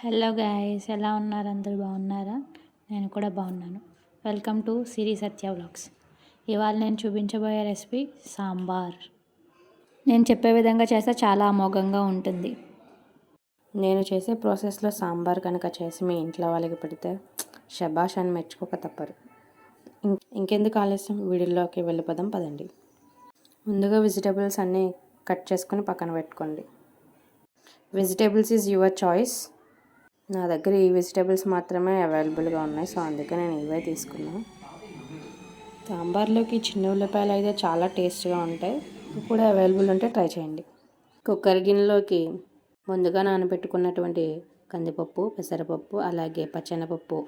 Hello guys ఎలా ఉన్నారు? అందరూ బాగున్నారా? నేను కూడా బాగున్నాను. Welcome to Siri Satya vlogs. ఇవాళ నేను చూపించబోయే రెసిపీ సాంబార్. నేను చెప్పే విధంగా చేస్తే చాలా అమోఘంగా ఉంటుంది. నేను చేసే ప్రాసెస్లో సాంబార్ కనుక చేసి మీ ఇంట్లో వాళ్ళకి పెడితే షబాష్ అని మెచ్చుకోక తప్పరు. ఇంకెందుకు ఆలస్యం? వీడియోలోకి వెళ్ళిపోదాం పదండి. ముందుగా వెజిటేబుల్స్ అన్నీ కట్ చేసుకొని పక్కన పెట్టుకోండి. Vegetables is your choice. నా దగ్గర ఈ వెజిటేబుల్స్ మాత్రమే అవైలబుల్గా ఉన్నాయి. సో అందుకే నేను ఇవే తీసుకున్నాను సాంబార్లోకి చిన్న ఉల్లిపాయలు అయితే చాలా టేస్ట్గా ఉంటాయి. కూడా అవైలబుల్ ఉంటే ట్రై చేయండి. కుక్కర్ గిన్నెలోకి ముందుగా నానబెట్టుకున్నటువంటి కందిపప్పు పెసరపప్పు అలాగే పచ్చెనపప్పు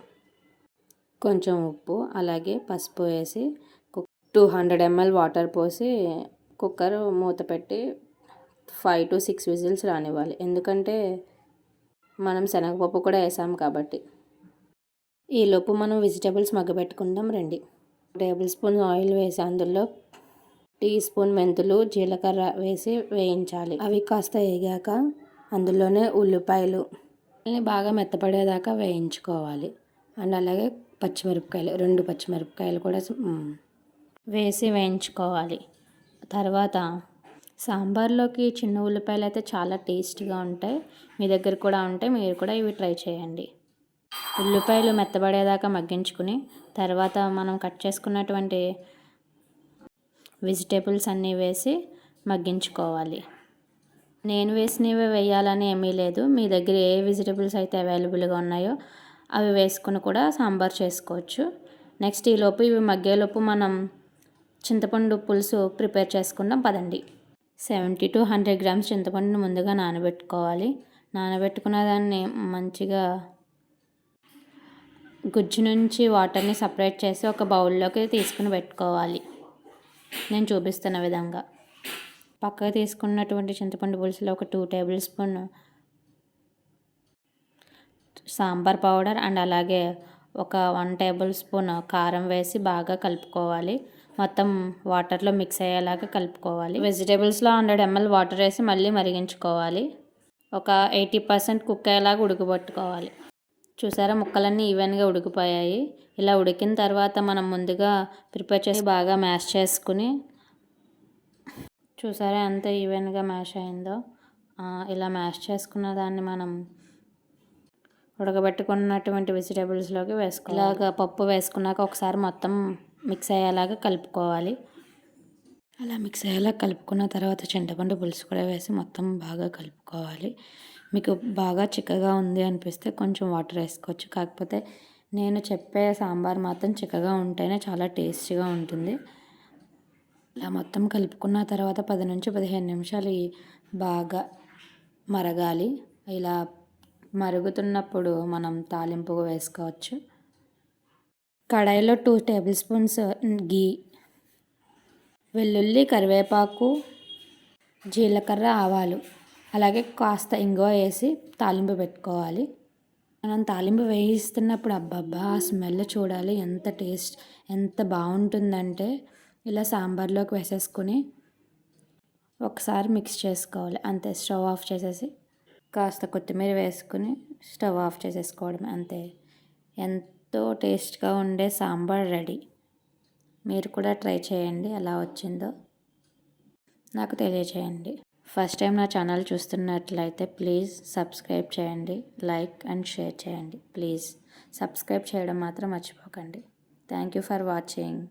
కొంచెం ఉప్పు అలాగే పసుపు వేసి టూ హండ్రెడ్ ఎంఎల్ వాటర్ పోసి కుక్కర్ మూత పెట్టి ఫైవ్ టు సిక్స్ విజిల్స్ రానివ్వాలి. ఎందుకంటే మనం శనగపప్పు కూడా వేసాం కాబట్టి. ఈలోపు మనం వెజిటేబుల్స్ మగ్గబెట్టుకుందాం రండి. టేబుల్ స్పూన్ ఆయిల్ వేసి అందులో టీ స్పూన్ మెంతులు జీలకర్ర వేసి వేయించాలి. అవి కాస్త వేగాక అందులోనే ఉల్లిపాయలు బాగా మెత్తపడేదాకా వేయించుకోవాలి. అండ్ అలాగే పచ్చిమిరపకాయలు రెండు పచ్చిమిరపకాయలు కూడా వేసి వేయించుకోవాలి. తర్వాత సాంబార్లోకి చిన్న ఉల్లిపాయలు అయితే చాలా టేస్ట్గా ఉంటాయి. మీ దగ్గర కూడా ఉంటాయి. మీరు కూడా ఇవి ట్రై చేయండి. ఉల్లిపాయలు మెత్తబడేదాకా మగ్గించుకుని తర్వాత మనం కట్ చేసుకున్నటువంటి వెజిటేబుల్స్ అన్నీ వేసి మగ్గించుకోవాలి. నేను వేసినవి వేయాలని ఏమీ లేదు. మీ దగ్గర ఏ వెజిటేబుల్స్ అయితే అవైలబుల్గా ఉన్నాయో అవి వేసుకుని కూడా సాంబార్ చేసుకోవచ్చు. నెక్స్ట్ ఈలోపు ఇవి మగ్గేలోపు మనం చింతపండు పులుసు ప్రిపేర్ చేసుకుందాం. పదండి. సెవెంటీ టు హండ్రెడ్ గ్రామ్స్ చింతపండుని ముందుగా నానబెట్టుకోవాలి. నానబెట్టుకున్న దాన్ని మంచిగా గుజ్జు నుంచి వాటర్ని సపరేట్ చేసి ఒక బౌల్లోకి తీసుకుని పెట్టుకోవాలి. నేను చూపిస్తున్న విధంగా. పక్కకు తీసుకున్నటువంటి చింతపండు పులుసులో ఒక two tablespoon sambar powder and అలాగే ఒక వన్ టేబుల్ స్పూన్ కారం వేసి బాగా కలుపుకోవాలి. మొత్తం వాటర్లో మిక్స్ అయ్యేలాగా కలుపుకోవాలి. వెజిటేబుల్స్లో హండ్రెడ్ ఎంఎల్ వాటర్ వేసి మళ్ళీ మరిగించుకోవాలి. ఒక ఎయిటీ పర్సెంట్ కుక్ అయ్యేలాగా ఉడకబెట్టుకోవాలి. చూసారా ముక్కలన్నీ ఈవెన్గా ఉడికిపోయాయి. ఇలా ఉడికిన తర్వాత మనం ముందుగా ప్రిపేర్ చేసి బాగా మ్యాష్ చేసుకుని చూసారా ఎంత ఈవెన్గా మ్యాష్ అయిందో. ఇలా మ్యాష్ చేసుకున్న దాన్ని మనం ఉడకబెట్టుకున్నటువంటి వెజిటేబుల్స్లోకి వేసుకో ఇలాగ పప్పు వేసుకున్నాక ఒకసారి మొత్తం మిక్స్ అయ్యేలాగా కలుపుకోవాలి. అలా మిక్స్ అయ్యేలా కలుపుకున్న తర్వాత చింతపండు పులుసు కూడా వేసి మొత్తం బాగా కలుపుకోవాలి. మీకు బాగా చిక్కగా ఉంది అనిపిస్తే కొంచెం వాటర్ వేసుకోవచ్చు. కాకపోతే నేను చెప్పే సాంబార్ మాత్రం చిక్కగా ఉంటేనే చాలా టేస్టీగా ఉంటుంది. ఇలా మొత్తం కలుపుకున్న తర్వాత పది నుంచి పదిహేను నిమిషాలు బాగా మరగాలి. ఇలా మరుగుతున్నప్పుడు మనం తాలింపు వేసుకోవచ్చు. కడాయిలో టూ టేబుల్ స్పూన్స్ గీ వెల్లుల్లి కరివేపాకు జీలకర్ర ఆవాలు. అలాగే కాస్త ఇంగువ వేసి తాలింపు పెట్టుకోవాలి. మనం తాలింపు వేయిస్తున్నప్పుడు అబ్బబ్బా ఆ స్మెల్ చూడాలి. ఎంత టేస్ట్ ఎంత బాగుంటుందంటే ఇలా సాంబార్లోకి వేసేసుకుని ఒకసారి మిక్స్ చేసుకోవాలి. అంతే స్టవ్ ఆఫ్ చేసేసి కాస్త కొత్తిమీర వేసుకుని స్టవ్ ఆఫ్ చేసేసుకోవడం అంతే. ఎంత ఎంతో టేస్ట్గా ఉండే సాంబార్ రెడీ. మీరు కూడా ట్రై చేయండి ఎలా వచ్చిందో. నాకు తెలియచేయండి. ఫస్ట్ టైం నా ఛానల్ చూస్తున్నట్లయితే ప్లీజ్ సబ్స్క్రైబ్ చేయండి లైక్ అండ్ షేర్ చేయండి. ప్లీజ్ సబ్స్క్రైబ్ చేయడం మాత్రం మర్చిపోకండి. Thank you for watching.